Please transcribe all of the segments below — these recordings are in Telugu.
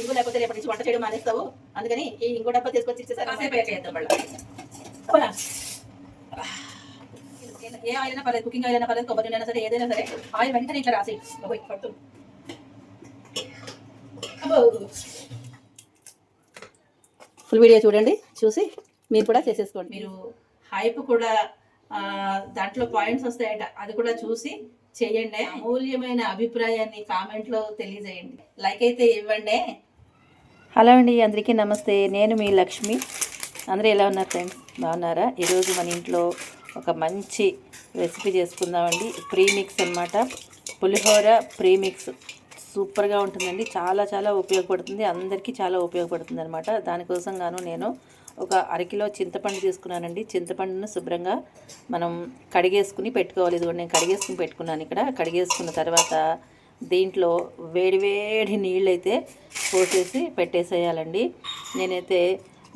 ఇంగు లేకపోతే రేపటి నుంచి వంట చేయడం మానేస్తావు. అందుకని ఈ ఇంకో డబ్బా తీసుకొచ్చి ఇచ్చేసారు. కాసేపు అయ్యాక చేద్దాం మళ్ళీ? ఏ ఆయిల్ అయినా పర్లేదు కుకింగ్ ఆయిల్ అయినా పర్లేదు కొబ్బరి అయినా సరే ఏదైనా సరే ఆయిల్ వెంటనే ఇట్లా రాసి. ఫుల్ వీడియో చూడండి చూసి మీరు కూడా చేసేసుకోండి. మీరు హైప్ కూడా దాంట్లో పాయింట్స్ వస్తాయట అది కూడా చూసి చేయండి. అమూల్యమైన అభిప్రాయాన్ని కామెంట్లో తెలియజేయండి. లైక్ అయితే ఇవ్వండి. హలో అండి అందరికీ నమస్తే. నేను మీ లక్ష్మి. అందరూ ఎలా ఉన్నారు ఫ్రెండ్స్? బాగున్నారా? ఈరోజు మన ఇంట్లో ఒక మంచి రెసిపీ చేసుకుందామండి. ప్రీమిక్స్ అన్నమాట. పులిహోర ప్రీమిక్స్. సూపర్గా ఉంటుందండి. చాలా చాలా ఉపయోగపడుతుంది. అందరికీ చాలా ఉపయోగపడుతుంది అనమాట దానికోసం గాను నేను ఒక అరకిలో చింతపండు తీసుకున్నానండి. చింతపండును శుభ్రంగా మనం కడిగేసుకుని పెట్టుకోవాలి. ఇది నేను కడిగేసుకుని పెట్టుకున్నాను ఇక్కడ. కడిగేసుకున్న తర్వాత దీంట్లో వేడివేడి నీళ్ళైతే పోసేసి పెట్టేసేయాలండి. నేనైతే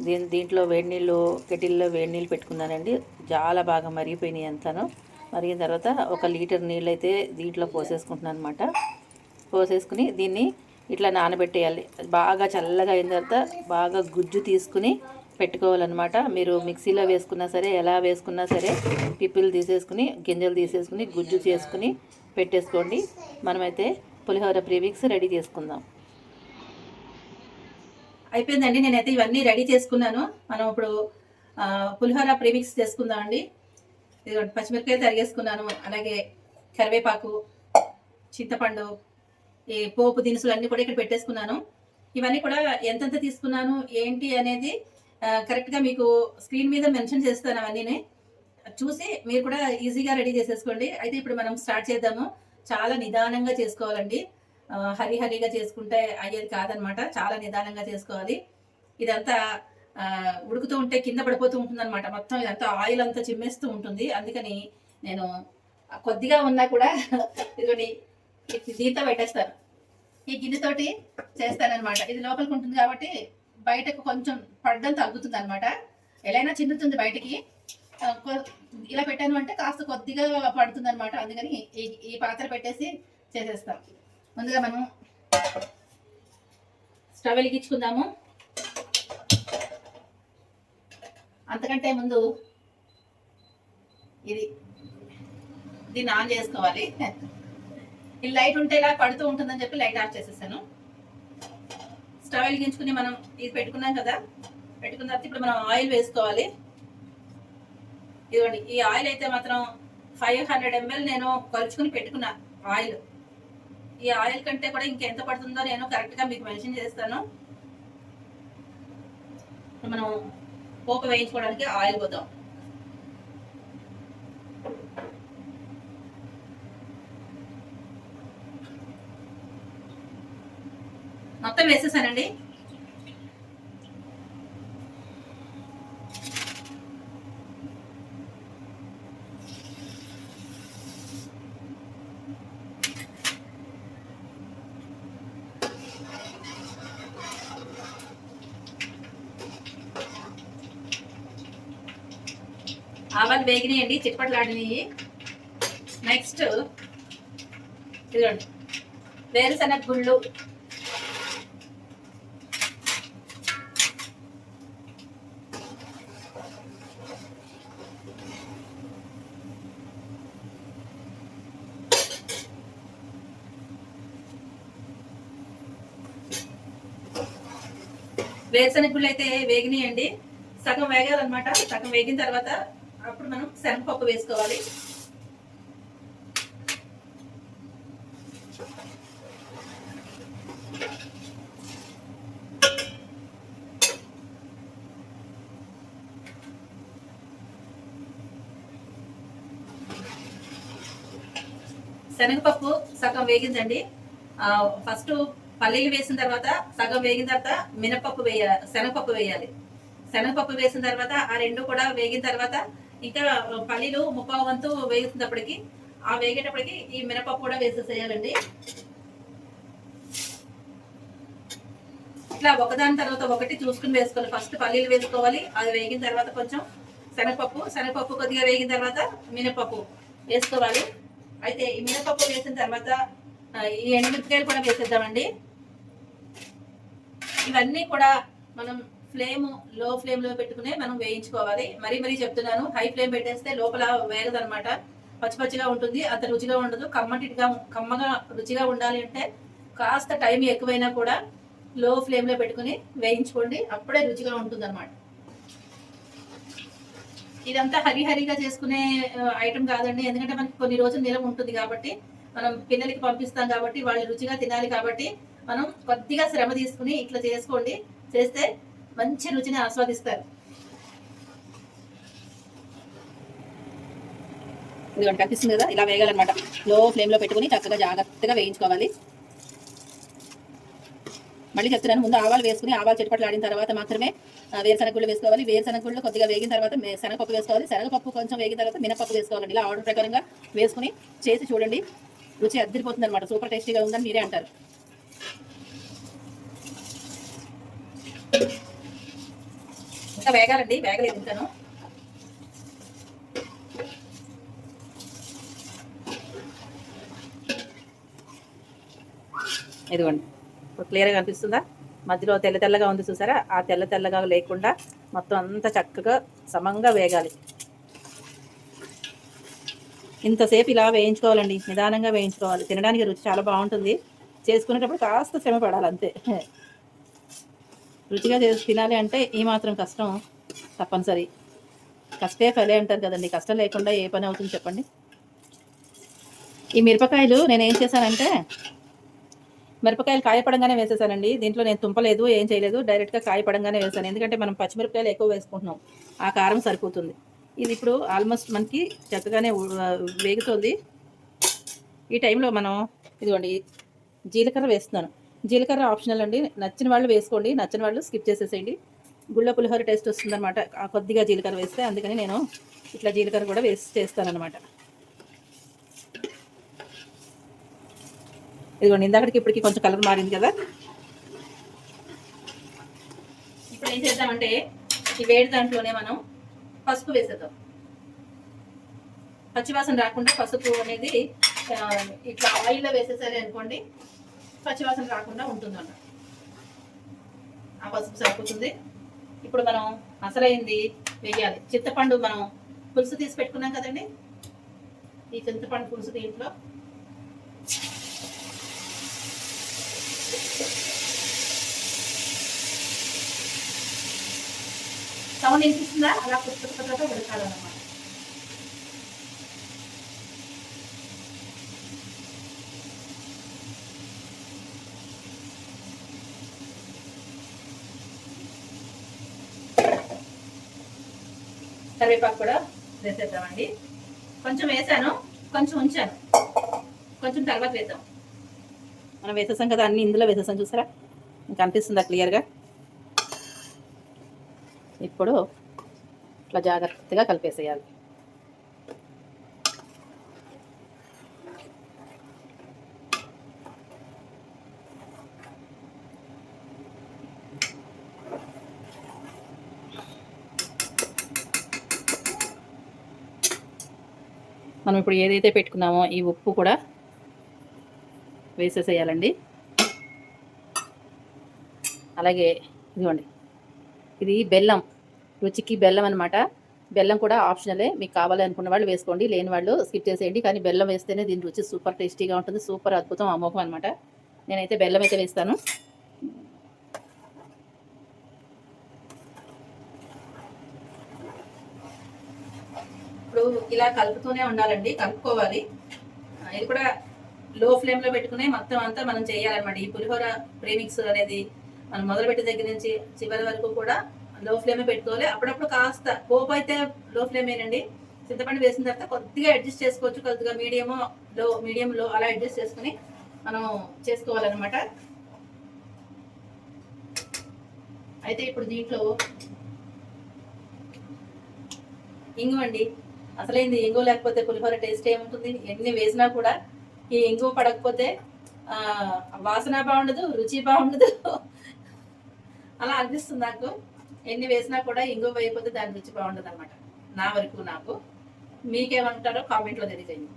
దీని దీంట్లో వేడి నీళ్ళు కెటిల్లో వేడి నీళ్ళు పెట్టుకున్నానండి. చాలా బాగా మరిగిపోయినాయి అంతాను. మరిగిన తర్వాత ఒక లీటర్ నీళ్ళు అయితే దీంట్లో పోసేసుకుంటున్నాను అనమాట పోసేసుకుని దీన్ని ఇట్లా నానబెట్టేయాలి. బాగా చల్లగా అయిన తర్వాత బాగా గుజ్జు తీసుకుని పెట్టుకోవాలన్నమాట. మీరు మిక్సీలో వేసుకున్నా సరే ఎలా వేసుకున్నా సరే పిప్పులు తీసేసుకుని గింజలు తీసేసుకుని గుజ్జు చేసుకుని పెట్టేసుకోండి. మనమైతే పులిహోర ప్రీమిక్స్ రెడీ చేసుకుందాం. అయిపోయిందండి నేనైతే ఇవన్నీ రెడీ చేసుకున్నాను. మనం ఇప్పుడు పులిహోర ప్రీమిక్స్ చేసుకుందామండి ఇదిగోండి పచ్చిమిరపకాయ తరిగేసుకున్నాను. అలాగే కరివేపాకు చింతపండు ఈ పోపు దినుసులు అన్నీ కూడా ఇక్కడ పెట్టేసుకున్నాను. ఇవన్నీ కూడా ఎంతెంత తీసుకున్నాను ఏంటి అనేది కరెక్ట్గా మీకు స్క్రీన్ మీద మెన్షన్ చేస్తాను అవన్నీ చూసి మీరు కూడా ఈజీగా రెడీ చేసేసుకోండి. అయితే ఇప్పుడు మనం స్టార్ట్ చేద్దాము. చాలా నిదానంగా చేసుకోవాలండి. హరిహరిగా హరి హరిగా చేసుకుంటే అయ్యేది కాదనమాట. చాలా నిదానంగా చేసుకోవాలి. ఇదంతా ఉడుకుతూ ఉంటే కింద పడిపోతూ ఉంటుంది అనమాట మొత్తం ఇదంతా ఆయిల్ అంతా చిమ్మేస్తూ ఉంటుంది. అందుకని నేను కొద్దిగా ఉన్నా కూడా ఇదిగోండి దీంతో పెట్టేస్తాను. ఈ గిన్నెతోటి చేస్తానమాట ఇది లోపలికి ఉంటుంది కాబట్టి బయటకు కొంచెం పడ్డం తగ్గుతుంది అనమాట ఎలా చిన్నుతుంది బయటికి. ఇలా పెట్టాను అంటే కాస్త కొద్దిగా పడుతుంది అనమాట అందుకని ఈ పాత్ర పెట్టేసి చేసేస్తాం. ముందుగా మనం స్టవ్ వెలిగించుకుందాము. అంతకంటే ముందు ఇది దీన్ని ఆన్ చేసుకోవాలి. ఈ లైట్ ఉంటే ఇలా పడుతూ ఉంటుందని చెప్పి లైట్ ఆఫ్ చేసేసాను. స్టవ్ వెలిగించుకుని మనం ఇది పెట్టుకున్నాం కదా? పెట్టుకున్న తర్వాత ఇప్పుడు మనం ఆయిల్ వేసుకోవాలి. ఇదిగోండి ఈ ఆయిల్ అయితే మాత్రం ఫైవ్ హండ్రెడ్ ఎంఎల్ నేను కలుచుకుని పెట్టుకున్నా ఆయిల్. ఈ ఆయిల్ కంటే కూడా ఇంకెంత పడుతుందో నేను కరెక్ట్గా మీకు మెన్షన్ చేస్తాను. మనం పోపు వేయించుకోవడానికి ఆయిల్ పోతాం మొత్తం వేసేసానండి ఆవాలు వేగినాయండి నెక్స్ట్ ఇదిగోండి. వేరుశనగ గుళ్ళు. వేరుశనగ గుళ్ళు అయితే వేగినాయండి. సగం వేగాలన్నమాట. సగం వేగిన తర్వాత శనగపప్పు వేసుకోవాలి. శనగపప్పు సగం వేగిందండి. ఫస్ట్ పల్లీలు వేసిన తర్వాత సగం వేగిన తర్వాత మినపప్పు వేయాలి శనగపప్పు వేయాలి. శనగపప్పు వేసిన తర్వాత ఆ రెండు కూడా వేగిన తర్వాత ఇంకా పల్లీలు ముప్పావు వంతు వేగుతున్నప్పటికి ఆ వేగేటప్పటికి ఈ మినపప్పు కూడా వేసేసేయాలండి. ఇట్లా ఒకదాని తర్వాత ఒకటి చూసుకుని వేసుకోవాలి. ఫస్ట్ పల్లీలు వేసుకోవాలి. అది వేగిన తర్వాత కొంచెం శనగపప్పు శనగపప్పు కొద్దిగా వేగిన తర్వాత మినపప్పు వేసుకోవాలి. అయితే ఈ మినపప్పు వేసిన తర్వాత ఈ ఎండుమిరపకాయలు కూడా వేసేద్దామండి. ఇవన్నీ కూడా మనం ఫ్లేమ్లో ఫ్లేమ్లో పెట్టుకునే మనం వేయించుకోవాలి. మరీ మరీ చెప్తున్నాను హై ఫ్లేమ్ పెట్టేస్తే లోపల వేగదనమాట పచ్చి పచ్చిగా ఉంటుంది అంత రుచిగా ఉండదు. కమ్మటిగా కమ్మగా రుచిగా ఉండాలి అంటే కాస్త టైం ఎక్కువైనా కూడా లో ఫ్లేమ్లో పెట్టుకుని వేయించుకోండి. అప్పుడే రుచిగా ఉంటుంది అనమాట ఇదంతా హరిహరిగా చేసుకునే ఐటెం కాదండి. ఎందుకంటే మనకి కొన్ని రోజులు నిలవ ఉంటుంది కాబట్టి మనం పిల్లలకి పంపిస్తాం కాబట్టి వాళ్ళు రుచిగా తినాలి కాబట్టి మనం కొద్దిగా శ్రమ తీసుకుని ఇట్లా చేసుకోండి. చేస్తే మంచి రుచిని ఆస్వాదిస్తారు. ఇదిగోండి కనిపిస్తుంది కదా ఇలా వేయాలన్నమాట. లో ఫ్లేమ్లో పెట్టుకుని చక్కగా జాగ్రత్తగా వేయించుకోవాలి. మళ్ళీ చెప్తున్నాను ముందు ఆవాలు వేసుకుని ఆవాలు చెట్టుపట్లు ఆడిన తర్వాత మాత్రమే వేరుశనగ గుళ్ళు వేసుకోవాలి. వేరుశనగ గుళ్ళు కొద్దిగా వేగిన తర్వాత శనగపప్పు వేసుకోవాలి. శనగపప్పు కొంచెం వేగిన తర్వాత మినపప్పు వేసుకోవాలండి. ఇలా ఆర్డర్ ప్రకారంగా వేసుకుని చేసి చూడండి. రుచి అద్దరిపోతుంది అనమాట సూపర్ టేస్టీగా ఉందని మీరే అంటారు. ఇంకా వేగాలండి వేగలేదు ఇంకాను ఇదిగోండి ఇప్పుడు క్లియర్గా కనిపిస్తుందా? మధ్యలో తెల్ల తెల్లగా ఉంది చూసారా? ఆ తెల్ల తెల్లగా లేకుండా మొత్తం అంతా చక్కగా సమంగా వేగాలి. ఇంతసేపు ఇలా వేయించుకోవాలండి నిదానంగా వేయించుకోవాలి. తినడానికి రుచి చాలా బాగుంటుంది. చేసుకునేటప్పుడు కాస్త శ్రమ పడాలి అంతే. రుచిగా చేసి తినాలి అంటే ఈ మాత్రం కష్టం తప్పనిసరి. కష్టే ఫలే అంటారు కదండి. కష్టం లేకుండా ఏ పని అవుతుంది చెప్పండి? ఈ మిరపకాయలు నేను ఏం చేశానంటే మిరపకాయలు కాయపడంగానే వేసేసానండి. దీంట్లో నేను తుంపలేదు ఏం చేయలేదు. డైరెక్ట్గా కాయపడంగానే వేసాను. ఎందుకంటే మనం పచ్చిమిరపకాయలు ఎక్కువ వేసుకుంటున్నాం. ఆ కారం సరిపోతుంది. ఇది ఇప్పుడు ఆల్మోస్ట్ మనకి చక్కగానే వేగుతుంది. ఈ టైంలో మనం ఇదిగోండి జీలకర్ర వేస్తున్నాను. జీలకర్ర ఆప్షనల్ అండి. నచ్చిన వాళ్ళు వేసుకోండి. నచ్చిన వాళ్ళు స్కిప్ చేసేసేయండి. గుళ్ళ పులిహోర టేస్ట్ వస్తుందన్నమాట. కొద్దిగా జీలకర్ర వేస్తే అందుకని నేను ఇట్లా జీలకర్ర కూడా వేసి చేస్తానన్నమాట. ఇదిగోండి ఇందాకటికి ఇప్పటికి కొంచెం కలర్ మారింది కదా. ఇప్పుడు ఏం చేద్దామంటే ఈ వేడి దాంట్లోనే మనం పసుపు వేసేద్దాం. పచ్చివాసన రాకుండా పసుపు అనేది ఇట్లా ఆయిల్లో వేసేసరి అనుకోండి పచ్చివాసన రాకుండా ఉంటుందన్నమాట ఆ పసుపు సరిపోతుంది. ఇప్పుడు మనం అసలైంది వేయాలి చింతపండు మనం పులుసు తీసి పెట్టుకున్నాం కదండి? ఈ చింతపండు పులుసు దీంట్లో. సౌండ్ వినిపిస్తుందా? అలా కొత్త కొత్తగా కరివేపాకు కూడా వేసేద్దామండి. కొంచెం వేసాను కొంచెం ఉంచాను. కొంచెం తర్వాత వేద్దాం. మనం వేసేసాం కదా అన్ని ఇందులో వేసేసాం చూసారా? ఇంకా అనిపిస్తుందా క్లియర్గా? ఇప్పుడు ఇట్లా జాగ్రత్తగా కలిపేసేయాలి. మనం ఇప్పుడు ఏదైతే పెట్టుకున్నామో ఈ ఉప్పు కూడా వేసేసేయాలండి. అలాగే ఇదిగోండి. ఇది బెల్లం రుచికి బెల్లం అనమాట బెల్లం కూడా ఆప్షనలే. మీకు కావాలి అనుకున్న వాళ్ళు వేసుకోండి. లేని వాళ్ళు స్కిప్ చేసేయండి. కానీ బెల్లం వేస్తేనే దీని రుచి సూపర్ టేస్టీగా ఉంటుంది. సూపర్ అద్భుతం అమోఘం అనమాట నేనైతే బెల్లం అయితే వేస్తాను. ఇలా కలుపుతూనే ఉండాలండి కలుపుకోవాలి. ఇది కూడా లో ఫ్లేమ్లో పెట్టుకునే మొత్తం అంతా మనం చేయాలన్నమాట. ఈ పులిహోర ప్రీమిక్స్ అనేది మనం మొదలుపెట్టే దగ్గర నుంచి చివరి వరకు కూడా లో ఫ్లేమే పెట్టుకోవాలి. అప్పుడప్పుడు కాస్త పోపు అయితే లో ఫ్లేమేనండి చింతపండు వేసిన తర్వాత కొద్దిగా అడ్జస్ట్ చేసుకోవచ్చు. కొద్దిగా మీడియము లో మీడియం లో అలా అడ్జస్ట్ చేసుకుని మనం చేసుకోవాలన్నమాట. అయితే ఇప్పుడు దీంట్లో ఇంగు అండి అసలైంది ఇంగు లేకపోతే పులిహోర టేస్ట్ ఏముంటుంది? ఎన్ని వేసినా కూడా ఈ ఇంగు పడకపోతే వాసన బాగుండదు రుచి బాగుండదు. అలా అనిపిస్తుంది నాకు. ఎన్ని వేసినా కూడా ఇంగు వేయకపోతే దాని రుచి బాగుండదు అనమాట నా వరకు నాకు. మీకేమంటారో కామెంట్లో తెలియజేయండి.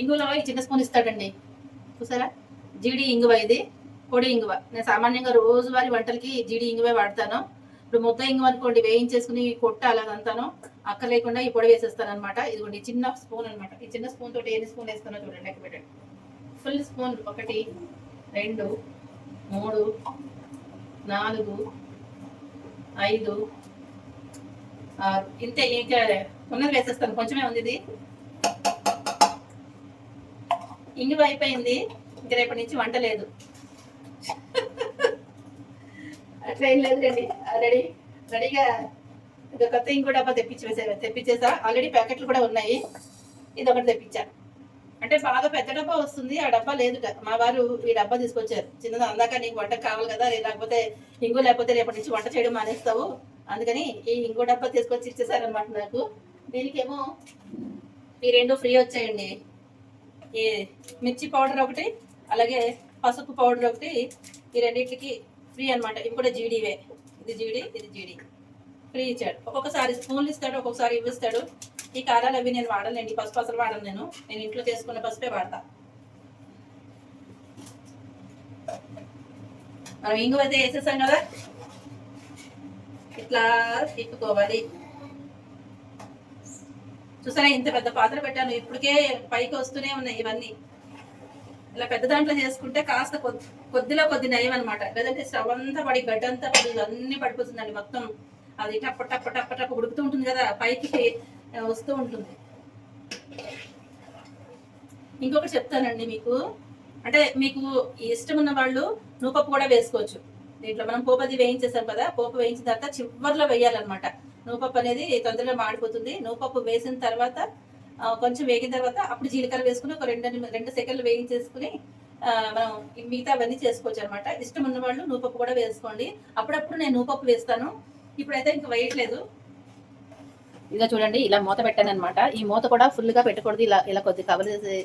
ఇంగులో ఈ చిన్న స్పూన్ ఇస్తాడండి. చూసారా? జీడి ఇంగువ ఇది. పొడి ఇంగువ. నేను సామాన్యంగా రోజువారి వంటలకి జీడి ఇంగువే వాడతాను. ఇప్పుడు ముద్ద ఇంగువ అనుకోండి వేయించేసుకుని కొట్టాలి అదంతాను. అక్క లేకుండా ఈ పొడి వేసేస్తాను అనమాట ఇదిగోండి ఈ చిన్న స్పూన్ అన్నమాట. ఈ చిన్న స్పూన్ తోటి ఎన్ని స్పూన్ వేస్తానో చూడండి లెక్క పెట్టండి. ఫుల్ స్పూన్ ఒకటి రెండు మూడు నాలుగు ఐదు ఆరు. ఇంతే ఇంకా ఉన్నది వేసేస్తాను. కొంచెమే ఉంది ఇది. ఇంగువ అయిపోయింది. ఇంక రేపటి నుంచి వంట లేదు. అట్లా ఏం లేదు రండి ఆల్రెడీ రెడీగా ఇంకా కొత్త ఇంకో డబ్బా తెప్పించి వేసా తెప్పించేసా. ఆల్రెడీ ప్యాకెట్లు కూడా ఉన్నాయి. ఇది ఒకటి తెప్పించా. అంటే బాగా పెద్ద డబ్బా వస్తుంది ఆ డబ్బా లేదు మా వారు ఈ డబ్బా తీసుకొచ్చారు. చిన్నది అందాక నీకు వంట కావాలి కదా లేకపోతే ఇంకో లేకపోతే రేపటి నుంచి వంట చేయడం మానేస్తావు. అందుకని ఈ ఇంకో డబ్బా తీసుకొచ్చి ఇచ్చేసారనమాట నాకు. దీనికేమో ఈ రెండు ఫ్రీ వచ్చాయండి. ఈ మిర్చి పౌడర్ ఒకటి అలాగే పసుపు పౌడర్ ఒకటి ఈ రెండింటికి ఫ్రీ అనమాట ఇవి కూడా జీడీవే ఇది జీడీ ఇది జీడీ ఫ్రీ ఇచ్చాడు. ఒక్కొక్కసారి స్పూన్లు ఇస్తాడు ఒక్కొక్కసారి ఇవ్వస్తాడు. ఈ కారాలు అవి నేను వాడలేండి. పసుపు అసలు వాడను నేను. నేను ఇంట్లో చేసుకున్న పసుపే వాడతా. మనం ఇంగు అయితే వేసేసాం కదా? ఇట్లా తిప్పుకోవాలి. చూసారా ఇంత పెద్ద పాత్ర పెట్టాను. ఇప్పటికే పైకి వస్తూనే ఉన్నాయి ఇవన్నీ. ఇలా పెద్ద దాంట్లో చేసుకుంటే కాస్త కొద్ది కొద్దిలో కొద్ది నయం అనమాట లేదంటే స్టవ్ అంతా పడి గడ్డంతా పడి అన్ని పడిపోతుందండి మొత్తం. అది టప్ప టప్ప టప్ప టప్ప ఉడుకుతూ ఉంటుంది కదా పైకి వస్తూ ఉంటుంది. ఇంకొకటి చెప్తానండి మీకు. అంటే మీకు ఇష్టం ఉన్న వాళ్ళు నూపప్పు కూడా వేసుకోవచ్చు. దీంట్లో మనం పోపు అది వేయించేసాం కదా పోపు వేయించిన తర్వాత చివర్లో వేయాలన్నమాట. నూపప్పు అనేది తొందరగా మాడిపోతుంది. నూపప్పు వేసిన తర్వాత కొంచెం వేగిన తర్వాత అప్పుడు జీలకర్ర వేసుకుని ఒక రెండు రెండు సెకండ్లు వేయించేసుకుని మనం మిగతా అవన్నీ చేసుకోవచ్చు అనమాట ఇష్టం ఉన్న వాళ్ళు నూపప్పు కూడా వేసుకోండి. అప్పుడప్పుడు నేను నూపప్పు వేస్తాను. ఇప్పుడైతే ఇంకా వేయట్లేదు. ఇదిగో చూడండి ఇలా మూత పెట్టాను అనమాట ఈ మూత కూడా ఫుల్గా పెట్టకూడదు. ఇలా ఇలా కొద్ది కవర్ చేసి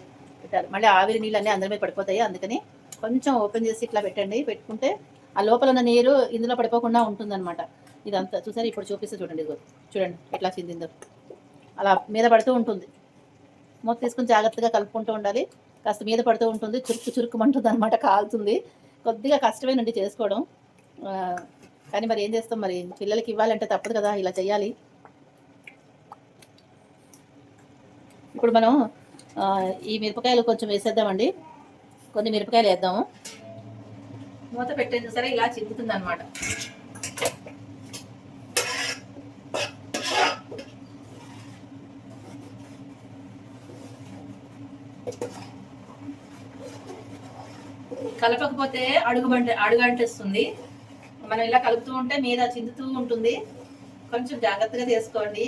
పెట్టాలి. మళ్ళీ ఆవిరి నీళ్ళు అన్నీ అందరి మీద పడిపోతాయి. అందుకని కొంచెం ఓపెన్ చేసి ఇట్లా పెట్టండి. పెట్టుకుంటే ఆ లోపల ఉన్న నీరు ఇందులో పడిపోకుండా ఉంటుందన్నమాట. ఇదంతా చూసారు? ఇప్పుడు చూపిస్తే చూడండి ఇదిగో. చూడండి ఎట్లా చిందిందో. అలా మీద పడుతూ ఉంటుంది. మూత తీసుకుని జాగ్రత్తగా కలుపుకుంటూ ఉండాలి. కాస్త మీద పడుతూ ఉంటుంది. చురుకు చురుకుమంటుంది అనమాట కాలుతుంది. కొద్దిగా కష్టమేనండి చేసుకోవడం. కానీ మరి ఏం చేస్తాం మరి? పిల్లలకి ఇవ్వాలంటే తప్పదు కదా ఇలా చేయాలి ఇప్పుడు మనం ఈ మిరపకాయలు కొంచెం వేసేద్దామండి. కొన్ని మిరపకాయలు వేద్దాము. మూత పెట్టేది సరే ఇలా చిరుగుతుంది అనమాట కలపకపోతే అడుగు బంట అడుగు అంటేస్తుంది. మనం ఇలా కలుపుతూ ఉంటే మీద చిందుతూ ఉంటుంది. కొంచెం జాగ్రత్తగా చేసుకోండి.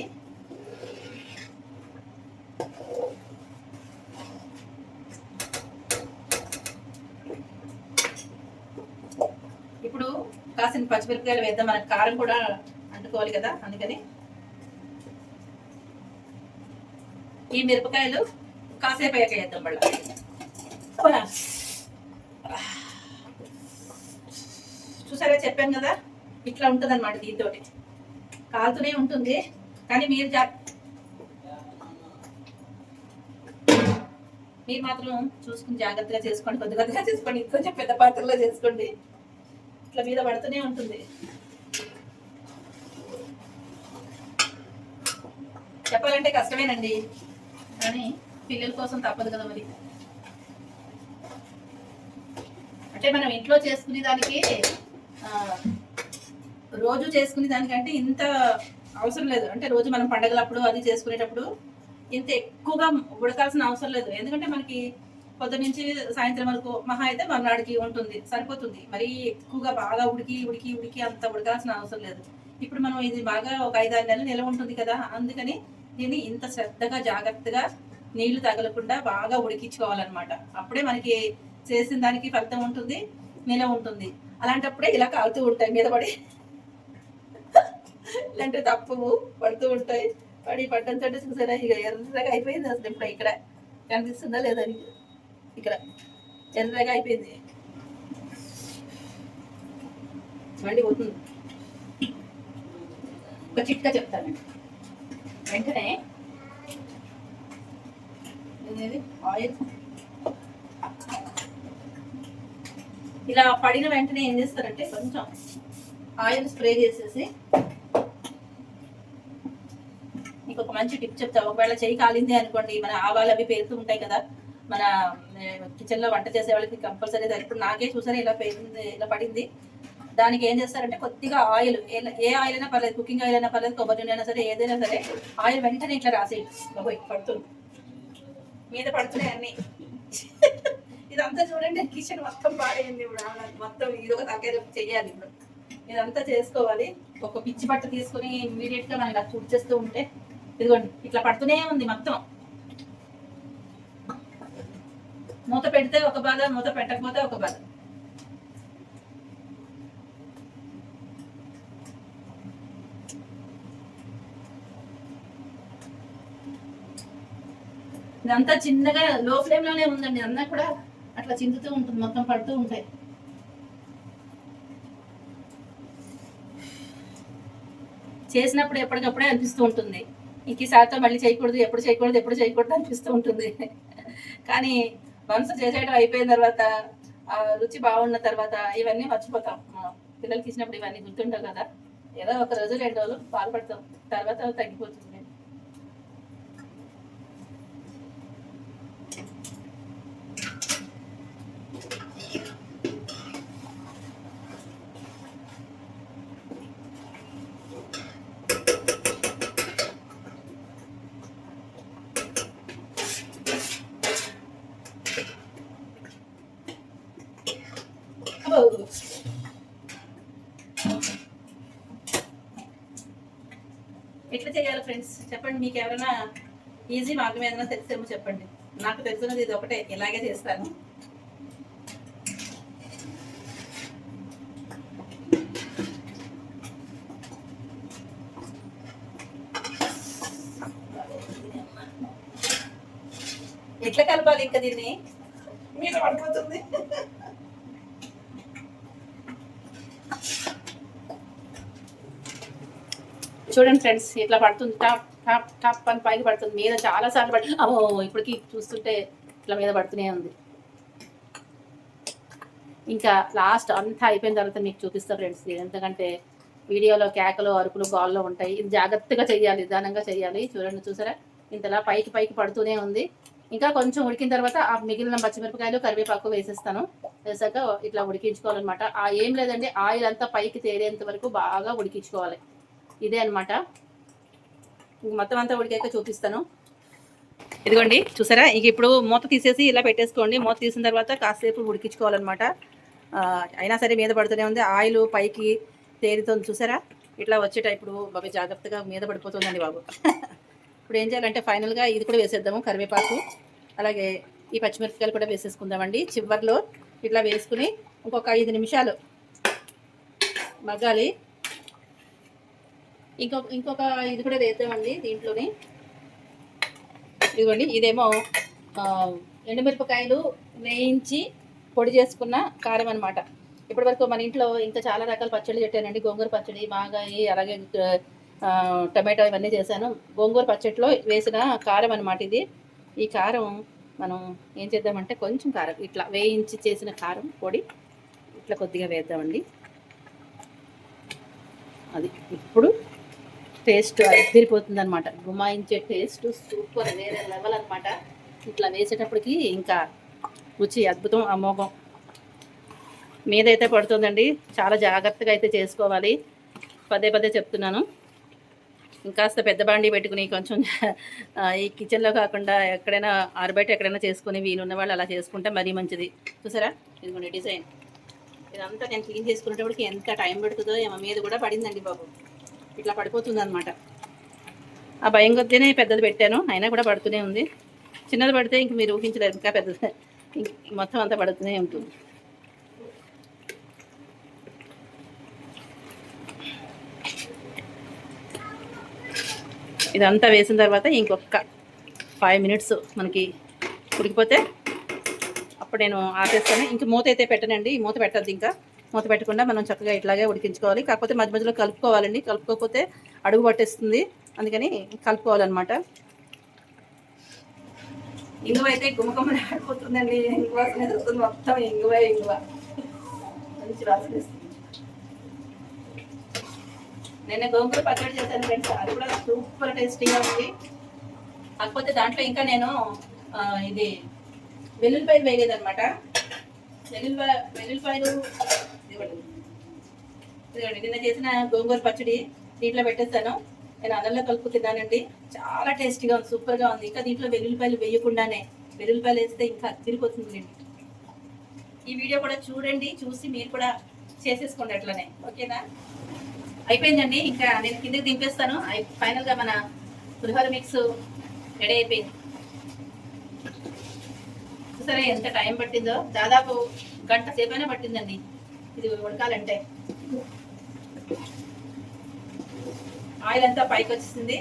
ఇప్పుడు కాసిన పచ్చిమిరపకాయలు వేద్దాం. మనకు కారం కూడా అంటుకోవాలి కదా అందుకని. ఈ మిరపకాయలు కాసేపు అయ్యాక వేద్దాం మళ్ళీ పోనా. చూసారా చెప్పాను కదా? ఇట్లా ఉంటుంది అనమాట దీంతో కాలుతూనే ఉంటుంది కానీ మీరు జా మీరు మాత్రం చూసుకుని జాగ్రత్తగా చేసుకోండి కొద్ది కొద్దిగా చేసుకోండి కొంచెం పెద్ద పాత్రలో చేసుకోండి. ఇట్లా మీద పడుతూనే ఉంటుంది. చెప్పాలంటే కష్టమేనండి కానీ పిల్లల కోసం తప్పదు కదా మరి. అంటే మనం ఇంట్లో చేసుకునే దానికి రోజు చేసుకునే దానికంటే ఇంత అవసరం లేదు. అంటే రోజు మనం పండగలప్పుడు అది చేసుకునేటప్పుడు ఇంత ఎక్కువగా ఉడకాల్సిన అవసరం లేదు. ఎందుకంటే మనకి పొద్దున్న నుంచి సాయంత్రం వరకు మహా అయితే మర్నాడికి ఉంటుంది సరిపోతుంది. మరి ఎక్కువగా బాగా ఉడికి ఉడికి ఉడికి అంత ఉడకాల్సిన అవసరం లేదు. ఇప్పుడు మనం ఇది బాగా ఒక ఐదారు నెలలు నిలవ ఉంటుంది కదా అందుకని దీన్ని ఇంత శ్రద్ధగా జాగ్రత్తగా నీళ్ళు తగలకుండా బాగా ఉడికించుకోవాలన్నమాట. అప్పుడే మనకి చేసిన దానికి ఫలితం ఉంటుంది నిలవ ఉంటుంది. అలాంటప్పుడే ఇలా కాలుతూ ఉంటాయి మీద పడి. ఇలాంటి తప్పు పడుతూ ఉంటాయి. పడి పడ్డంతో చూసారా ఇక ఎర్రగా అయిపోయింది అసలు ఇప్పుడు ఇక్కడ. కనిపిస్తుందా లేదా ఇక్కడ. ఎర్రగా అయిపోయింది. చూడండి పోతుంది. ఒక చిట్కా చెప్తానండి వెంటనే. ఆయిల్? ఇలా పడిన వెంటనే ఏం చేస్తారంటే కొంచెం ఆయిల్ స్ప్రే చేసేసి మీకు ఒక మంచి టిప్ చెప్తా. ఒకవేళ చేయి కాలింది అనుకోండి మన ఆవాలు అవి పేరుతూ ఉంటాయి కదా. మన కిచెన్లో వంట చేసే వాళ్ళకి కంపల్సరీ ఇప్పుడు నాకే చూసారా ఇలా పేరుంది ఇలా పడింది. దానికి ఏం చేస్తారంటే కొద్దిగా ఆయిల్ ఏ ఆయిల్ అయినా పర్లేదు కుకింగ్ ఆయిల్ అయినా పర్లేదు కొబ్బరి నూనె అయినా సరే ఏదైనా సరే ఆయిల్ వెంటనే ఇట్లా రాసేయండి బాబోయ్, పడుతుంది. మీద పడుతున్నాయి అన్ని. ఇదంతా చూడండి కిచెన్ మొత్తం పాడైంది ఇప్పుడు. మొత్తం ఇది ఒక తగ్గ చెయ్యాలి ఇప్పుడు. ఇదంతా చేసుకోవాలి. ఒక పిచ్చి బట్ట తీసుకొని ఇమీడియట్గా మనం ఇలా తుడిచేస్తూ ఉంటే ఇదిగోండి ఇట్లా పడుతూనే ఉంది మొత్తం. మూత పెడితే ఒక బాధ మూత పెట్టకపోతే ఒక బాధ. ఇదంతా చిన్నగా లో ఫ్లేమ్లోనే ఉందండి. అన్నా కూడా అట్లా చిందుతూ ఉంటుంది మొత్తం పడుతూ ఉంటాయి. చేసినప్పుడు ఎప్పటికప్పుడే అనిపిస్తూ ఉంటుంది. ఇంక ఈసారితో మళ్ళీ చేయకూడదు ఎప్పుడు చేయకూడదు ఎప్పుడు చేయకూడదు అనిపిస్తూ ఉంటుంది. కానీ మనసు చేసేయడం అయిపోయిన తర్వాత ఆ రుచి బాగున్న తర్వాత ఇవన్నీ మర్చిపోతాం మనం. పిల్లలకి ఇచ్చినప్పుడు ఇవన్నీ గుర్తుంటావు కదా. ఏదో ఒక రోజు రెండు రోజులు బాధపడతాం తర్వాత తగ్గిపోతుంది అబ్బో. ఎట్లా చేయాలి ఫ్రెండ్స్ చెప్పండి మీకు ఎవరైనా ఈజీ మార్గం ఏదైనా తెలిసేమో చెప్పండి. నాకు తెలుసున్నది ఇది ఒకటే ఇలాగే చేస్తాను. ఎట్లా కలపాలి ఇంకా దీన్ని? మీరు పడిపోతుంది. చూడండి ఫ్రెండ్స్ ఇట్లా పడుతుంది? టాప్ టాప్ టాప్ అని పైకి పడుతుంది. మీద చాలా సార్లు పడి అమ్మో ఇప్పటికి చూస్తుంటే ఇట్లా మీద పడుతూనే ఉంది. ఇంకా లాస్ట్ అంతా అయిపోయిన తర్వాత మీకు చూపిస్తా ఫ్రెండ్స్ ఎందుకంటే వీడియోలో కేకలు అరుపులు గాల్లో ఉంటాయి. ఇది జాగ్రత్తగా చేయాలి నిదానంగా చేయాలి చూడండి చూసారా? ఇంతలా పైకి పైకి పడుతూనే ఉంది. ఇంకా కొంచెం ఉడికిన తర్వాత ఆ మిగిలిన పచ్చిమిరపకాయలు కరివేపాకు వేసేస్తాను. వేసాక ఇట్లా ఉడికించుకోవాలన్నమాట. ఆ ఏం లేదండి ఆయిల్ అంతా పైకి తేలేంత వరకు బాగా ఉడికించుకోవాలి. ఇదే అనమాట మొత్తం అంతా ఉడికాక చూపిస్తాను. ఇదిగోండి చూసారా? ఇంక ఇప్పుడు మూత తీసేసి ఇలా పెట్టేసుకోండి. మూత తీసిన తర్వాత కాసేపు ఉడికించుకోవాలన్నమాట. అయినా సరే మీద పడుతూనే ఉంది. ఆయిల్ పైకి తేరుతుంది. చూసారా? ఇట్లా వచ్చేట ఇప్పుడు. బాబు జాగ్రత్తగా మీద పడిపోతుందండి బాబు. ఇప్పుడు ఏం చేయాలంటే ఫైనల్గా ఇది కూడా వేసేద్దాము కరివేపాకు. అలాగే ఈ పచ్చిమిరపకాయలు కూడా వేసేసుకుందామండి. చివర్లో ఇట్లా వేసుకుని ఇంకొక ఐదు నిమిషాలు మగ్గాలి. ఇంకొక ఇంకొక ఇది కూడా వేద్దామండి దీంట్లోని. ఇదిగోండి ఇదేమో ఎండుమిరపకాయలు వేయించి పొడి చేసుకున్న కారం అనమాట ఇప్పటి వరకు మన ఇంట్లో ఇంకా చాలా రకాల పచ్చళ్ళు పెట్టానండి. గోంగూర పచ్చడి మాగాయి అలాగే టమాటో ఇవన్నీ చేశాను. గోంగూర పచ్చడిలో వేసిన కారం అనమాట ఇది. ఈ కారం మనం ఏం చేద్దామంటే కొంచెం కారం ఇట్లా వేయించి చేసిన కారం పొడి ఇట్లా కొద్దిగా వేద్దామండి. అది ఇప్పుడు టేస్ట్ అదిరిపోతుంది అనమాట గుమాయించే టేస్ట్ సూపర్ వేరే లెవెల్ అనమాట ఇట్లా వేసేటప్పటికి ఇంకా రుచి అద్భుతం అమోఘం. మీదైతే పడుతుందండి. చాలా జాగ్రత్తగా అయితే చేసుకోవాలి. పదే పదే చెప్తున్నాను. ఇంకాస్త పెద్ద బాండి పెట్టుకుని కొంచెం ఈ కిచెన్లో కాకుండా ఎక్కడైనా ఆరుబయట ఎక్కడైనా చేసుకుని వీలున్న వాళ్ళు అలా చేసుకుంటే మరీ మంచిది. చూసారా? ఇదిగోండి డిజైన్. ఇదంతా నేను క్లీన్ చేసుకునేటప్పటికి ఎంత టైం పడుతుందో ఏమో మీద కూడా పడిందండి బాబు. ఇట్లా పడిపోతుంది అనమాట ఆ భయం కొద్దీనే పెద్దది పెట్టాను. అయినా కూడా పడుతూనే ఉంది. చిన్నది పడితే ఇంక మీరు ఊహించలేరు. ఇంకా పెద్దది. ఇంక మొత్తం అంతా పడుతూనే ఉంటుంది. ఇదంతా వేసిన తర్వాత ఇంకొక ఫైవ్ మినిట్స్ మనకి ఉడికిపోతే అప్పుడు నేను ఆపేస్తాను. ఇంక మూత అయితే పెట్టనండి. ఈ మూత పెట్టద్దు ఇంకా. మూత పెట్టకుండా మనం చక్కగా ఇట్లాగే ఉడికించుకోవాలి. కాకపోతే మధ్య మధ్యలో కలుపుకోవాలండి. కలుపుకోకపోతే అడుగు పట్టేస్తుంది. అందుకని కలుపుకోవాలన్నమాట. ఇంగువ అయితే గుమ్మకమ్మని ఆడిపోతుందండి. ఇంగువ వాసన వస్తుంది మొత్తం ఇంగువ ఇంగువ. మంచి వాసన వస్తుంది. నేను గోంగూర పచ్చడి చేశాను ఫ్రెండ్స్. అది కూడా సూపర్ టేస్టీగా ఉంది. కాకపోతే దాంట్లో ఇంకా నేను ఇది వెల్లుల్లిపాయలు వేయలేదన్నమాట. వెల్లుల్లిపాయ వెల్లుల్లిపాయలు ఇదిగోండి నిన్న చేసిన గోంగూర పచ్చడి దీంట్లో పెట్టేస్తాను నేను అన్నంలో కలుపు తిన్నానండి. చాలా టేస్టీగా ఉంది సూపర్గా ఉంది. ఇంకా దీంట్లో వెల్లుల్లిపాయలు వేయకుండానే వెల్లుల్లిపాయలు వేస్తే ఇంకా తిరిగిపోతుందండి ఈ వీడియో కూడా చూడండి చూసి మీరు కూడా చేసేసుకోండి అట్లనే. ఓకేనా? అయిపోయిందండి ఇంకా నేను కిందకి దింపేస్తాను. ఫైనల్గా మన పులిహోర మిక్స్ రెడీ అయిపోయింది. చూసారా ఎంత టైం పట్టిందో? దాదాపు గంట సేపైనా పట్టిందండి. ఇది ఉడకాలంటే. ఆయిల్ అంతా పైకి వచ్చేసింది.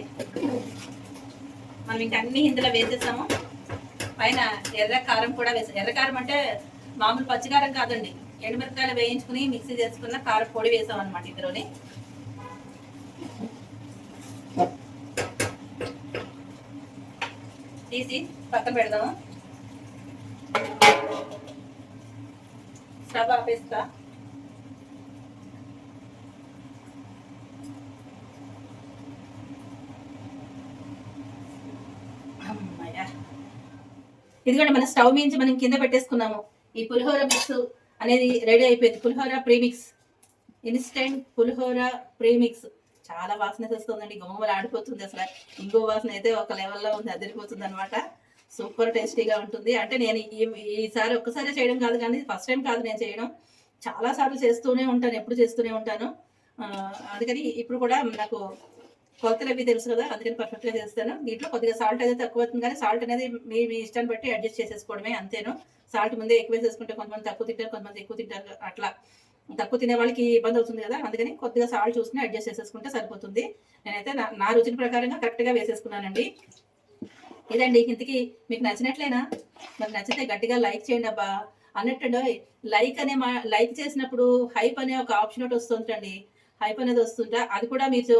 మనం ఇంకా అన్ని ఇందులో వేసేసాము. పైన ఎర్ర కారం కూడా వేసాం ఎర్ర కారం అంటే మామూలు పచ్చికారం కాదండి. ఎండుమిరపకాయలు వేయించుకుని మిక్సీ చేసుకున్న కారం పొడి వేసాం అనమాట ఇందులోని. తీసి పక్కన పెడదాము. స్టవ్ ఆపేస్తా. ఎందుకంటే మన స్టవ్ మించి మనం కింద పెట్టేసుకున్నాము. ఈ పులిహోర మిక్స్ అనేది రెడీ అయిపోయింది. Pulihora premix instant pulihora premix చాలా వాసన వస్తుందండి గుమ్మలు ఆడిపోతుంది అసలు. ఇంకో వాసన అయితే ఒక లెవెల్లో ఉంది అదిరిపోతుంది అనమాట సూపర్ టేస్టీగా ఉంటుంది. అంటే నేను ఈ- ఈసారి ఒక్కసారి చేయడం కాదు కానీ ఫస్ట్ టైం కాదు నేను చేయడం. చాలా సార్లు చేస్తూనే ఉంటాను ఎప్పుడు చేస్తూనే ఉంటాను. అందుకని ఇప్పుడు కూడా నాకు కొలతలు అవి తెలుసు కదా అందుకని పర్ఫెక్ట్గా చేస్తాను. దీంట్లో కొద్దిగా సాల్ట్ అయితే తక్కువ అవుతుంది కానీ సాల్ట్ అనేది మీ మీ ఇష్టాన్ని బట్టి అడ్జస్ట్ చేసేసుకోవడమే అంతేను. సాల్ట్ ముందే ఎక్కువ వేసేసుకుంటే కొంతమంది తక్కువ తింటారు కొంతమంది ఎక్కువ తింటారు అట్లా. తక్కువ తినే వాళ్ళకి ఇబ్బంది అవుతుంది కదా అందుకని కొద్దిగా సాల్ట్ చూసుకుని అడ్జస్ట్ చేసేసుకుంటే సరిపోతుంది. నేనైతే నా నా రుచిని ప్రకారంగా కరెక్ట్గా వేసేసుకున్నానండి. ఇదండి ఇంతకి మీకు నచ్చినట్లేనా? మరి నచ్చితే గట్టిగా లైక్ చేయండి అబ్బా. అన్నట్టు లైక్ అనే మా లైక్ చేసినప్పుడు హైప్ అనే ఒక ఆప్షన్ ఒకటి వస్తుందండి. హైప్ అనేది వస్తుంటా. అది కూడా మీరు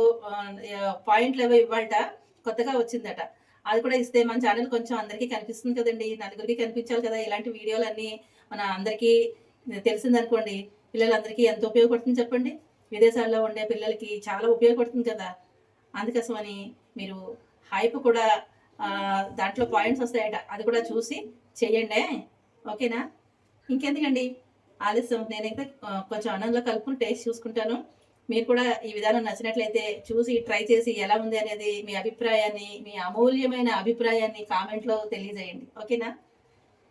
పాయింట్లు ఏవో ఇవ్వాలట. కొత్తగా వచ్చిందట. అది కూడా ఇస్తే మన ఛానల్ కొంచెం అందరికీ కనిపిస్తుంది కదండి. నలుగురికి కనిపించాలి కదా ఇలాంటి వీడియోలన్నీ. మన అందరికీ తెలిసిందనుకోండి. పిల్లలందరికీ ఎంత ఉపయోగపడుతుంది చెప్పండి? విదేశాల్లో ఉండే పిల్లలకి చాలా ఉపయోగపడుతుంది కదా. అందుకోసమని మీరు హైప్ కూడా దాంట్లో పాయింట్స్ వస్తాయట. అది కూడా చూసి చెయ్యండి. ఓకేనా? ఇంకెందుకండి? ఆలస్యం. నేనైతే కొంచెం అన్నంలో కలుపుకుని టేస్ట్ చూసుకుంటాను. మీరు కూడా ఈ విధానం నచ్చినట్లయితే చూసి ట్రై చేసి ఎలా ఉంది అనేది మీ అభిప్రాయాన్ని మీ అమూల్యమైన అభిప్రాయాన్ని కామెంట్లో తెలియజేయండి. ఓకేనా?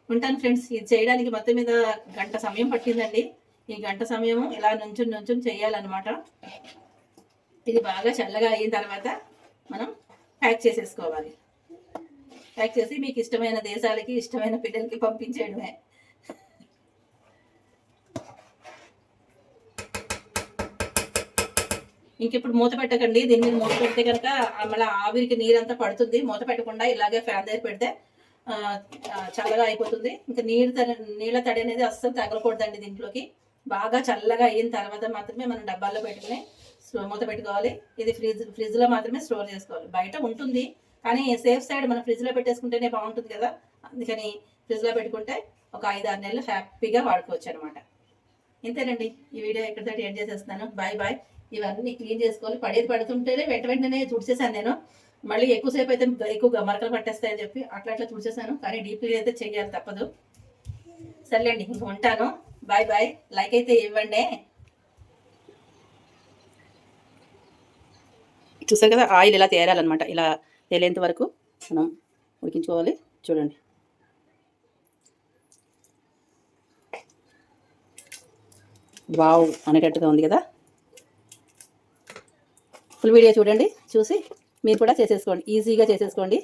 ఉంటాను ఫ్రెండ్స్. ఇది చేయడానికి మొత్తం మీద గంట సమయం పట్టిందండి. ఈ గంట సమయం ఇలా నుంచుని నుంచుని చేయాలన్నమాట. ఇది బాగా చల్లగా అయిన తర్వాత మనం ప్యాక్ చేసేసుకోవాలి. ప్యాక్ చేసి మీకు ఇష్టమైన దేశాలకి ఇష్టమైన పిల్లలకి పంపించేయడమే. ఇంక ఇప్పుడు మూత పెట్టకండి. దీని మీద మూత పెడితే కనుక మళ్ళీ ఆవిరికి నీరంతా పడుతుంది. మూత పెట్టకుండా ఇలాగే ఫ్యాన్ దగ్గర పెడితే చల్లగా అయిపోతుంది. ఇంకా నీరు తడి నీళ్ళ తడి అనేది అస్సలు తగలకూడదండి దీంట్లోకి. బాగా చల్లగా అయిన తర్వాత మాత్రమే మనం డబ్బాల్లో పెట్టుకుని మూత పెట్టుకోవాలి. ఇది ఫ్రిడ్జ్ ఫ్రిడ్జ్లో మాత్రమే స్టోర్ చేసుకోవాలి. బయట ఉంటుంది కానీ సేఫ్ సైడ్ మనం ఫ్రిడ్జ్లో పెట్టేసుకుంటేనే బాగుంటుంది కదా. అందుకని ఫ్రిడ్జ్లో పెట్టుకుంటే ఒక ఐదు ఆరు నెలలు హ్యాపీగా వాడుకోవచ్చు అనమాట ఇంతేనండి. ఈ వీడియో ఎక్కడితో ఎండ్ చేసేస్తున్నాను. Bye bye. ఇవన్నీ క్లీన్ చేసుకోవాలి. పడేది పడుతుంటేనే వెంట వెంటనే తుడిచేసాను నేను. మళ్ళీ ఎక్కువసేపు అయితే ఎక్కువగా మరకలు పట్టేస్తాయని చెప్పి అట్లా అట్లా తుడిచేసాను కానీ డీప్ క్లీన్ అయితే చేయాలి తప్పదు. సర్లేండి ఇంక ఉంటాను. Bye bye. లైక్ అయితే ఇవ్వండి. చూసారు కదా ఆయిల్ ఇలా తేరాలన్నమాట. ఇలా తేలేంత వరకు మనం ఉడికించుకోవాలి. చూడండి. వావ్ అనేటట్టుగా ఉంది కదా. ఫుల్ వీడియో చూడండి చూసి మీరు కూడా చేసేసుకోండి ఈజీగా చేసేసుకోండి.